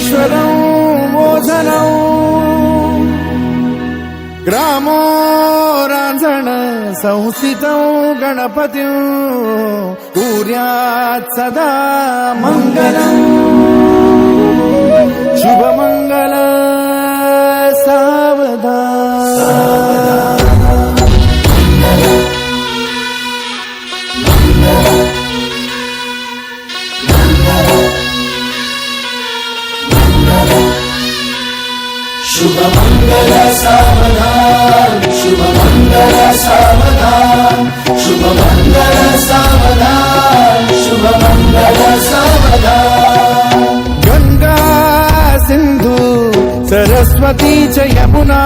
विघ्नेश्वरं मोचनौ ग्रामो रांझण संस्थितौ गणपतिं। कुर्यात् सदा मङ्गलम् शुभमङ्गल सावदा జయమునా.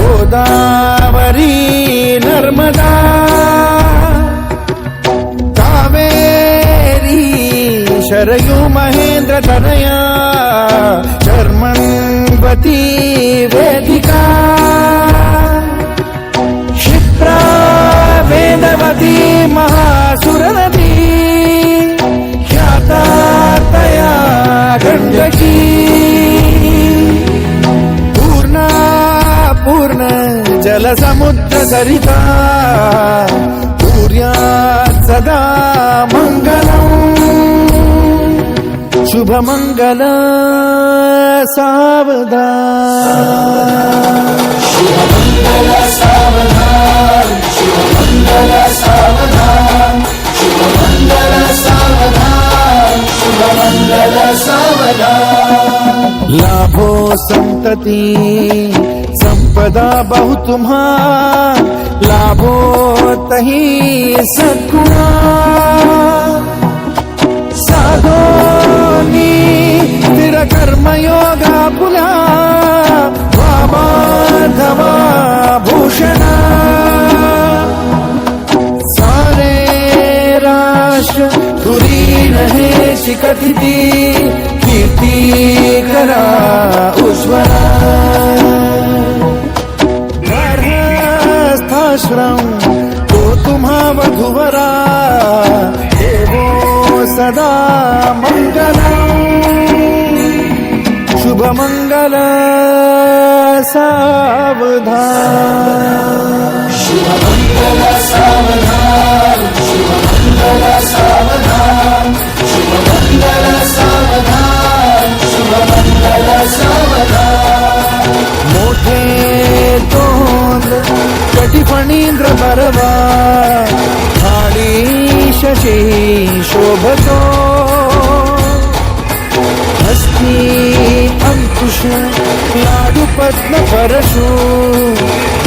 గోదావరి నర్మదా. కావేరీ శరయు మహేంద్ర తనయా శర్మణవతీ అల సముద్ర సరిత సూర్యా సదా మంగళం శుభమంగళ సావదా సావదా లాభో సంతతి पदा बहु तुम्हा लाभो तही सद्गुणा साधोनी स्थिर कर्मयोगा पुला वामाधवा भूषणा। सारे राष्ट्र तुरी रहे शिकती कीर्ती करा उज्ज्वला। आश्रम तो तुम्हा वधुवरा. देवो सदा मंगलम शुभ मंगल सावधान. शुभमङ्गल सावधान. చేయి శోభతో. హస్తి అంకుశ లాడు పద్మ పరశు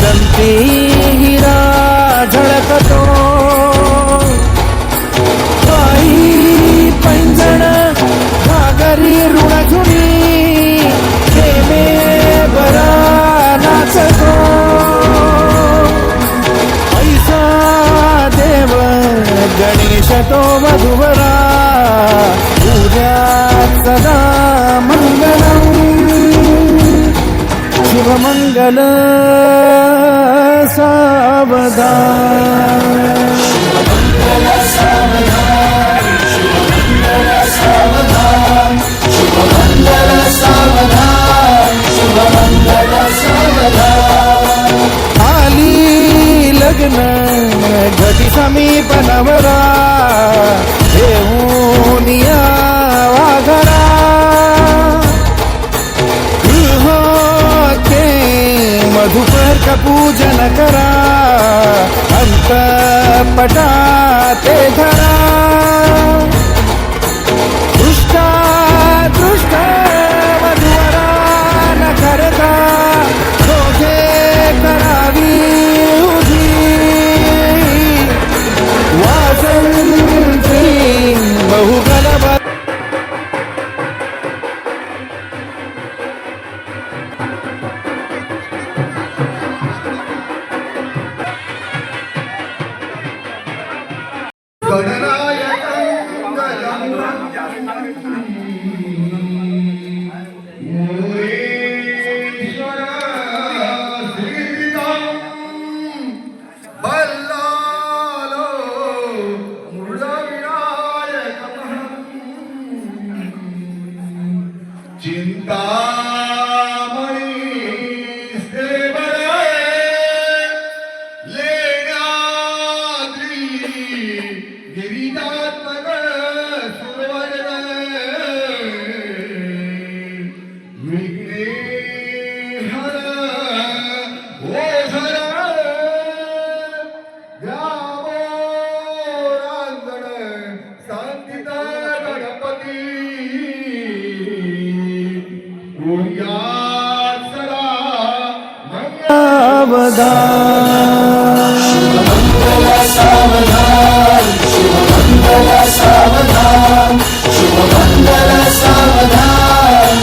దంతే హిరా. तो मधुवरा पूजा सदा मंगलम. शुभमंगल सावधान. आली लग्न घटी समीप नवरा. భూపర్క పూజనకరా అంత పటాతే ధరా. मूलविनायकम् शुभमङ्गल सावधान शुभमङ्गल सावधान